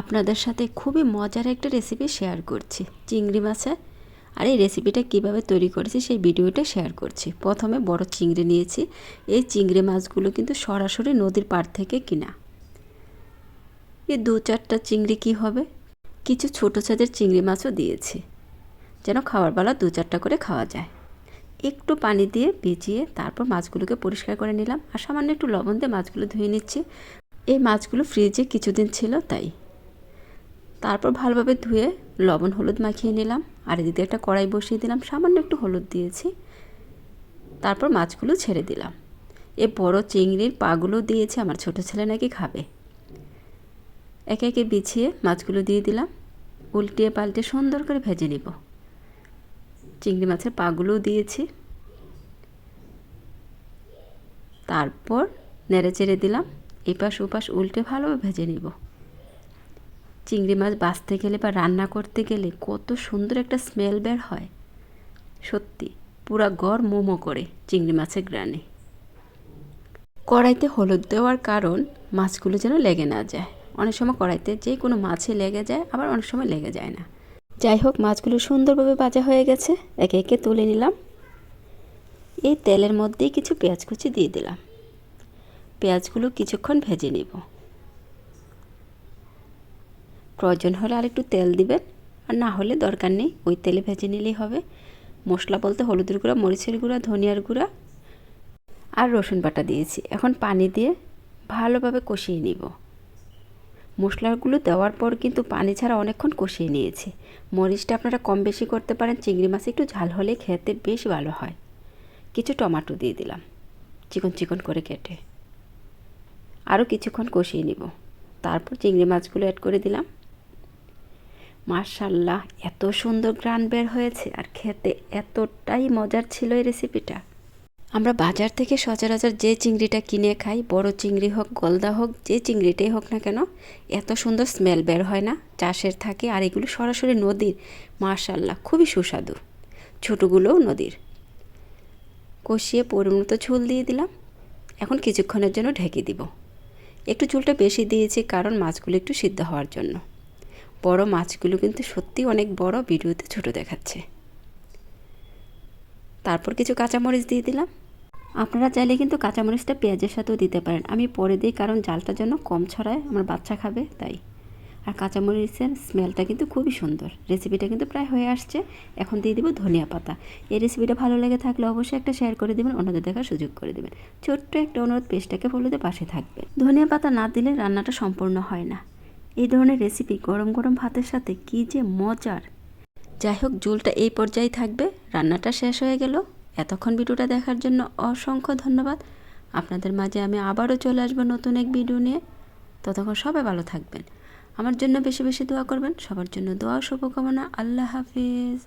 আপনাদের সাথে খুবই মজার একটা রেসিপি শেয়ার করছি। চিংড়ি মাছের। আর এই রেসিপিটা কীভাবে তৈরি করেছি সেই ভিডিওটা শেয়ার করছি। প্রথমে বড় চিংড়ি নিয়েছি। এই চিংড়ি মাছগুলো কিন্তু সরাসরি নদীর পাড় থেকে কিনা। এই দু চারটা চিংড়ি কি হবে? কিছু ছোটো সাইজের চিংড়ি মাছও দিয়েছি। যেন খাওয়ার বেলা দু চারটা করে খাওয়া যায়। একটু পানি দিয়ে ভিজিয়ে তারপর মাছগুলোকে পরিষ্কার করে নিলাম। আর সামান্য একটু লবণ দিয়ে মাছগুলো ধুয়ে নিচ্ছি। এই মাছগুলো ফ্রিজে কিছুদিন ছিল তাই। তারপর ভালোভাবে ধুয়ে লবণ হলুদ মাখিয়ে নিলাম। আর এদিকে একটা কড়াই বসিয়ে দিলাম। সামান্য একটু হলুদ দিয়েছি। তারপর মাছগুলো ছেড়ে দিলাম। এ বড় চিংড়ির পাগুলো দিয়েছে। আমার ছোট ছেলে নাকি খাবে। একে একে বিছিয়ে মাছগুলো দিয়ে দিলাম। উল্টিয়ে পাল্টে সুন্দর করে ভেজে নিব। চিংড়ি মাছের পাগুলোও দিয়েছি। তারপর নেড়ে চেড়ে দিলাম। এপাশ ওপাশ উল্টে ভালোভাবে ভেজে নিব। চিংড়ি মাছ বাছতে গেলে বা রান্না করতে গেলে কত সুন্দর একটা স্মেল বের হয়। সত্যি, পুরা গড় মোমো করে চিংড়ি মাছের গ্রানে কড়াইতে হলুদ দেওয়ার কারণ মাছগুলো যেন লেগে না যায়। অনেক সময় কড়াইতে যে কোনো মাছে লেগে যায়, আবার অনেক সময় লেগে যায় না। যাই হোক, মাছগুলো সুন্দরভাবে ভাজা হয়ে গেছে। একে একে তুলে নিলাম। এই তেলের মধ্যেই কিছু পেঁয়াজ কুচি দিয়ে দিলাম। পেঁয়াজগুলো কিছুক্ষণ ভেজে নিব। প্রয়োজন হলে আর একটু তেল দিবেন। আর না হলে দরকার নেই, ওই তেলে ভেজে নিলেই হবে। মশলা বলতে হলুদের গুঁড়া, মরিচের গুঁড়া, ধনিয়ার গুঁড়া আর রসুন বাটা দিয়েছি। এখন পানি দিয়ে ভালোভাবে কষিয়ে নিব। মশলাগুলো দেওয়ার পর কিন্তু পানি ছাড়া অনেকক্ষণ কষিয়ে নিয়েছি। মরিচটা আপনারা কম বেশি করতে পারেন, চিংড়ি মাছ একটু ঝাল হলে খেতে বেশ ভালো হয়। কিছু টমাটো দিয়ে দিলাম, চিকন চিকন করে কেটে। আরও কিছুক্ষণ কষিয়ে নিব। তারপর চিংড়ি মাছগুলো অ্যাড করে দিলাম। মার্শাল্লাহ এত সুন্দর গ্রান বের হয়েছে আর খেতে এতটাই মজার ছিল এই রেসিপিটা আমরা বাজার থেকে সচরাচর যে চিংড়িটা কিনে খাই, বড় চিংড়ি হোক, গলদা হোক, যে চিংড়িটাই হোক না কেন, এত সুন্দর স্মেল বের হয় না, চাষের থাকে আর এগুলো সরাসরি নদীর। মার্শাল্লাহ খুবই সুস্বাদু। ছোটোগুলোও নদীর। কষিয়ে পরিমতো ঝোল দিয়ে দিলাম। এখন কিছুক্ষণের জন্য ঢেকে দিব। একটু ঝোলটা বেশি দিয়েছি কারণ মাছগুলো একটু সিদ্ধ হওয়ার জন্য। বড় মাছগুলো কিন্তু সত্যি অনেক বড় ভিডিওতে ছোট দেখাচ্ছে। তারপর কিছু কাঁচামরিচ দিয়ে দিলাম। আপনারা চাইলে কিন্তু কাঁচামরিচটা পেঁয়াজের সাথেও দিতে পারেন। আমি পরে দিই কারণ জালটা যেন কম ছড়ায়, আমার বাচ্চা খাবে, তাই। আর কাঁচামরিচের স্মেলটা কিন্তু খুবই সুন্দর। রেসিপিটা কিন্তু প্রায় হয়ে আসছে। এখন দিয়ে দিব ধনিয়া পাতা। এই রেসিপিটা ভালো লেগে থাকলে অবশ্যই একটা শেয়ার করে দেবেন, অন্যদের দেখার সুযোগ করে দেবেন। ছোট্ট একটা অনুরোধ, পেস্টটাকে ফলোতে পাশে থাকবে। ধনিয়া পাতা না দিলে রান্নাটা সম্পূর্ণ হয় না। এই ধরনের রেসিপি গরম গরম ভাতের সাথে কী যে মজার। যাই হোক ঝুলটা এই পর্যায়ে থাকবে। রান্নাটা শেষ হয়ে গেল। এতক্ষণ ভিডিওটা দেখার জন্য অসংখ্য ধন্যবাদ। আপনাদের মাঝে আমি আবারও চলে আসব নতুন এক ভিডিও নিয়ে। ততক্ষণ সবাই ভালো থাকবেন। আমার জন্য বেশি বেশি দোয়া করবেন। সবার জন্য দোয়া শুভকামনা। আল্লাহ হাফিজ।